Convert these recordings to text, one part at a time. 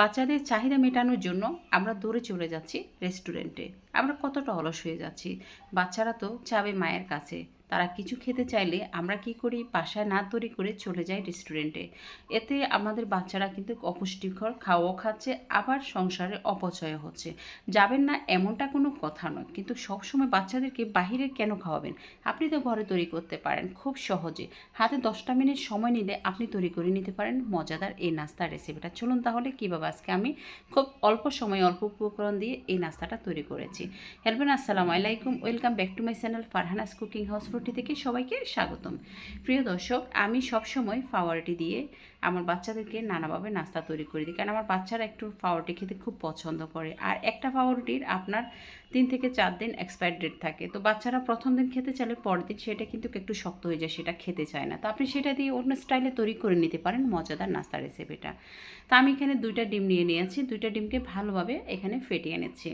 বাচ্চাদের চাহিদা মেটানোর জন্য আমরা দৌড়ে চলে যাচ্ছি রেস্টুরেন্টে। আমরা কতটা অলস হয়ে যাচ্ছি। বাচ্চারা তো চাবে মায়ের কাছে। তারা কিছু খেতে চাইলে আমরা কি করি? বাসায় না তৈরি করে চলে যাই রেস্টুরেন্টে। এতে আমাদের বাচ্চারা কিন্তু অপুষ্টিকর খাওয়াও খাচ্ছে, আবার সংসারে অপচয় হচ্ছে। যাবেন না এমনটা কোনো কথা নয়, কিন্তু সবসময় বাচ্চাদেরকে বাহিরে কেন খাওয়াবেন? আপনি তো ঘরে তৈরি করতে পারেন, খুব সহজে। হাতে দশটা মিনিট সময় নিলে আপনি তৈরি করে নিতে পারেন। মজাদার এই নাস্তার রেসিপিটা। চলুন তাহলে কীভাবে আজকে আমি খুব অল্প সময় অল্প উপকরণ দিয়ে এই নাস্তাটা তৈরি করেছি। হেলবেন আসসালামু আলাইকুম। Welcome back to my channel Farhana's cooking house রুটি থেকে সবাইকে স্বাগতম। প্রিয় দর্শক, আমি সবসময় ফাওয়ারটি দিয়ে আমার বাচ্চাদেরকে নানাভাবে নাস্তা তৈরি করে দিই, কারণ আমার বাচ্চারা একটু ফাওয়ারটি খেতে খুব পছন্দ করে। আর একটা ফাওয়ারটির আপনার তিন থেকে চার দিন এক্সপায়ার ডেট থাকে। তো বাচ্চারা প্রথম দিন খেতে চাইলে পরের দিন সেটা কিন্তু একটু শক্ত হয়ে যায়, সেটা খেতে চায় না। তো আপনি সেটা দিয়ে অন্য স্টাইলে তৈরি করে নিতে পারেন মজাদার নাস্তা রেসিপিটা তো আমি এখানে দুইটা ডিম নিয়ে নিয়েছি। দুইটা ডিমকে ভালোভাবে এখানে ফেটিয়ে নিচ্ছি।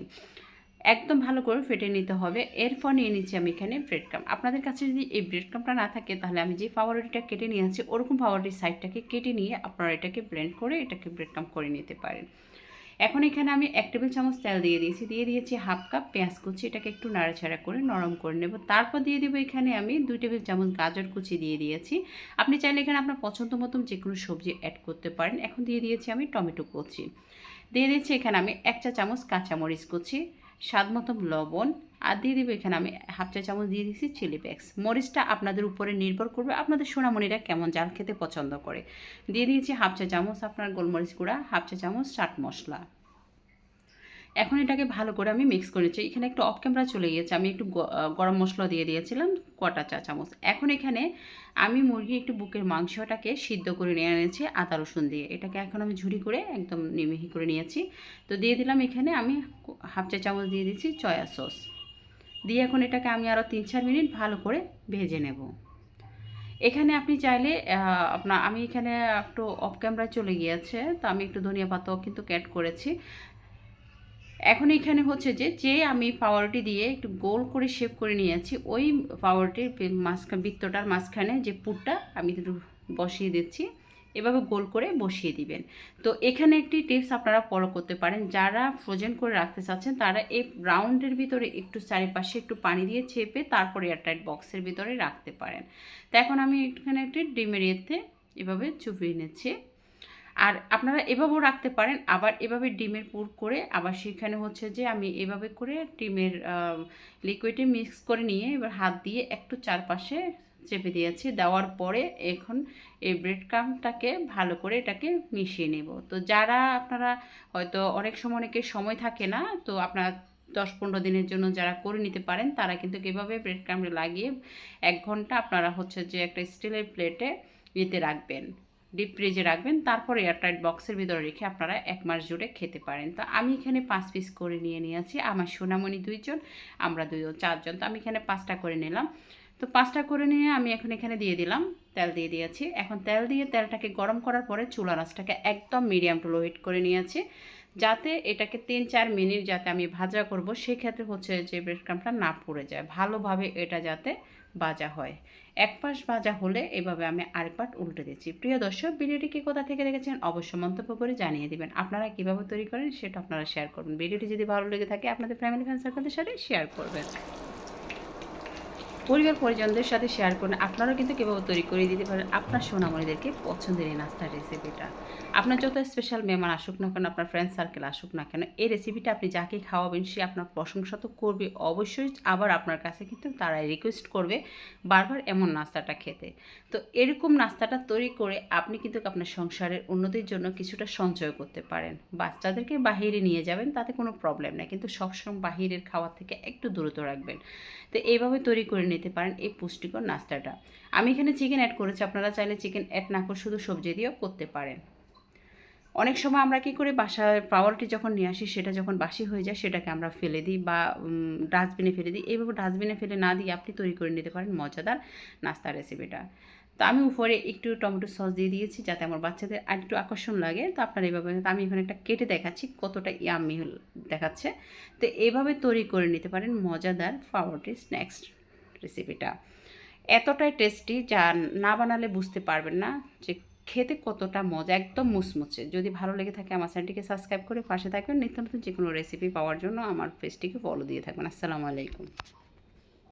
একদম ভালো করে ফেটে নিতে হবে। এরপর নিয়ে নিচ্ছি আমি এখানে ব্রেড ক্রাম আপনাদের কাছে যদি এই ব্রেড ক্রামটা না থাকে, তাহলে আমি যে ফাওয়ারটিটা কেটে নিয়ে আছি ওরকম পাওয়ারটির সাইডটাকে কেটে নিয়ে আপনারা এটাকে ব্লেন্ড করে এটাকে ব্রেড ক্রাম করে নিতে পারেন। এখন এখানে আমি এক টেবিল চামচ তেল দিয়ে দিয়েছি। দিয়ে দিয়েছি হাফ কাপ পেঁয়াজ কুচি, এটাকে একটু নাড়াচাড়া করে নরম করে নেব। তারপর দিয়ে দেবো এখানে আমি দুই টেবিল চামচ গাজর কুচি দিয়ে দিয়েছি। আপনি চাইলে এখানে আপনার পছন্দ মতন যে কোনো সবজি অ্যাড করতে পারেন। এখন দিয়ে দিয়েছি আমি টমেটো কুচি। দিয়ে দিয়েছি এখানে আমি এক চা চামচ কাঁচামরিচ কুচি। স্বাদ মতো লবণ, আর দিয়ে দেবে এখানে আমি হাফ চা চামচ দিয়ে দিচ্ছি চিলি প্যাক্স মরিচটা আপনাদের উপরে নির্ভর করবে আপনাদের সোনামণিরা কেমন জাল খেতে পছন্দ করে। দিয়ে দিয়েছি হাফ চা চামচ আপনার গোলমরিচ গুঁড়া, হাফ চা চামচ চাট মশলা। এখন এটাকে ভালো করে আমি মিক্স করে নিচ্ছি। এখানে একটু অফ ক্যামেরা চলে গিয়েছে। আমি একটু গরম মশলা দিয়ে দিয়েছিলাম, কটা চা চামচ। এখন এখানে আমি মুরগি একটু বুকের মাংসটাকে সিদ্ধ করে নিয়ে এনেছি আদা, রসুন দিয়ে। এটাকে এখন আমি ঝুড়ি করে একদম নিমিহি করে নিয়েছি। তো দিয়ে দিলাম এখানে আমি হাফ চা চামচ দিয়ে দিচ্ছি চয়া সস দিয়ে এখন এটাকে আমি আরও তিন চার মিনিট ভালো করে ভেজে নেব। এখানে আপনি চাইলে আপনার আমি এখানে একটু অফ ক্যামেরায় চলে গিয়েছে, তো আমি একটু ধনিয়া পাতাও কিন্তু ক্যাট করেছি। এখন এখানে হচ্ছে যে যে আমি পাওয়ারটি দিয়ে একটু গোল করে শেপ করে নিয়েছি, ওই পাওয়ারটির মাঝখান, বৃত্তটার মাঝখানে যে পুরটা আমি বসিয়ে দিচ্ছি, এভাবে গোল করে বসিয়ে দিবেন। তো এখানে একটি টিপস আপনারা ফলো করতে পারেন, যারা ফ্রোজেন করে রাখতে চাচ্ছেন, তারা এই রাউন্ডের ভিতরে একটু চারিপাশে একটু পানি দিয়ে চেপে তারপরে এয়ারটাইট বক্সের ভিতরে রাখতে পারেন। তো এখন আমি এখানে একটি ডিমের ইয়েতে এভাবে চুপিয়ে নিচ্ছি। আর আপনারা এভাবেও রাখতে পারেন, আবার এভাবে ডিমের পুর করে, আবার সেখানে হচ্ছে যে আমি এভাবে করে ডিমের লিকুইডে মিক্স করে নিয়ে এবার হাত দিয়ে একটু চারপাশে চেপে দিয়েছি। দেওয়ার পরে এখন এই ব্রেড ক্রামটাকে ভালো করে এটাকে মিশিয়ে নেব। তো যারা আপনারা হয়তো অনেক সময় অনেকের সময় থাকে না, তো আপনারা দশ পনেরো দিনের জন্য যারা করে নিতে পারেন, তারা কিন্তু কীভাবে ব্রেড ক্রামটা লাগিয়ে এক ঘণ্টা আপনারা হচ্ছে যে একটা স্টিলের প্লেটে ইয়েতে রাখবেন। ডিপ ফ্রিজে রাখবেন, তারপর এয়ারটাইট বক্সের ভিতরে রেখে আপনারা এক মাস জুড়ে খেতে পারেন। তো আমি এখানে পাঁচ পিস করে নিয়ে নিয়েছি, আমার সোনামণি দুইজন, আমরা দুইজন চারজন, তো আমি এখানে পাঁচটা করে নিলাম। তো পাঁচটা করে নিয়ে আমি এখন এখানে দিয়ে দিলাম, তেল দিয়ে দিয়েছি। এখন তেল দিয়ে তেলটাকে গরম করার পরে চুলা রাসটাকে একদম মিডিয়াম টু লো হিট করে নিয়েছি, যাতে এটাকে তিন চার মিনিট যাতে আমি ভাজা করব, সেক্ষেত্রে হচ্ছে যে ব্রেড ক্রামটা না পড়ে যায়। ভালোভাবে এটা যাতে ভাজা হয়। এক পাশ বাজা হলে এভাবে আমি আরেক পাট উল্টে দিচ্ছি। প্রিয় দর্শক ভিডিওটি কোথা থেকে দেখেছেন অবশ্যই মন্তব্য করে জানিয়ে দেবেন। আপনারা কীভাবে তৈরি করেন সেটা আপনারা শেয়ার করবেন। ভিডিওটি যদি ভালো লেগে থাকে, আপনাদের ফ্যামিলি ফ্রেন্ড সার্কেলদের সাথে শেয়ার করবেন। পরিবার পরিজনদের সাথে শেয়ার করুন। আপনারা কিন্তু কীভাবে তৈরি করে দিতে পারেন আপনার সোনামণিদেরকে পছন্দের এই নাস্তার রেসিপিটা আপনার যত স্পেশাল মেহমান আসুক না কেন, আপনার ফ্রেন্ড সার্কেল আসুক না কেন, এই রেসিপিটা আপনি যাকে খাওয়াবেন, সে আপনার প্রশংসা তো করবে অবশ্যই। আবার আপনার কাছে কিন্তু তারাই রিকোয়েস্ট করবে বারবার এমন নাস্তাটা খেতে। তো এরকম নাস্তাটা তৈরি করে আপনি কিন্তু আপনার সংসারের উন্নতির জন্য কিছুটা সঞ্চয় করতে পারেন। বাচ্চাদেরকে বাহিরে নিয়ে যাবেন, তাতে কোনো প্রবলেম নেই। কিন্তু সবসময় বাহিরের খাওয়ার থেকে একটু দূরত রাখবেন। তো এইভাবে তৈরি করে নিতে পারেন এই পুষ্টিকর নাস্তাটা। আমি এখানে চিকেন অ্যাড করেছি, আপনারা চাইলে চিকেন অ্যাড না করে শুধু সবজি দিয়েও করতে পারেন। অনেক সময় আমরা কী করি, বাসায় পাওয়ারটি যখন নিয়ে আসি, সেটা যখন বাসি হয়ে যায়, সেটাকে আমরা ফেলে দিই বা ডাস্টবিনে ফেলে দিই। এইভাবে ডাস্টবিনে ফেলে না দিয়ে আপনি তৈরি করে নিতে পারেন মজাদার নাস্তার রেসিপিটা তো আমি উপরে একটু টমেটো সস দিয়ে দিয়েছি, যাতে আমার বাচ্চাদের আর একটু আকর্ষণ লাগে। তো আপনার এইভাবে, আমি এখানে একটা কেটে দেখাচ্ছি, কতটা ইয়ামি দেখাচ্ছে। তো এইভাবে তৈরি করে নিতে পারেন মজাদার পাওয়ারটি স্ন্যাক্স রেসিপিটা এতটাই টেস্টি যা না বানালে বুঝতে পারবেন না যে খেতে কতটা মজা, একদম মুচমুচে যদি ভালো লেগে থাকে আমার চ্যানেলটিকে সাবস্ক্রাইব করে পাশে থাকবেন। নিত্য নতুন যে কোনো রেসিপি পাওয়ার জন্য আমার পেজটিকে ফলো দিয়ে থাকবেন। আসসালামু আলাইকুম।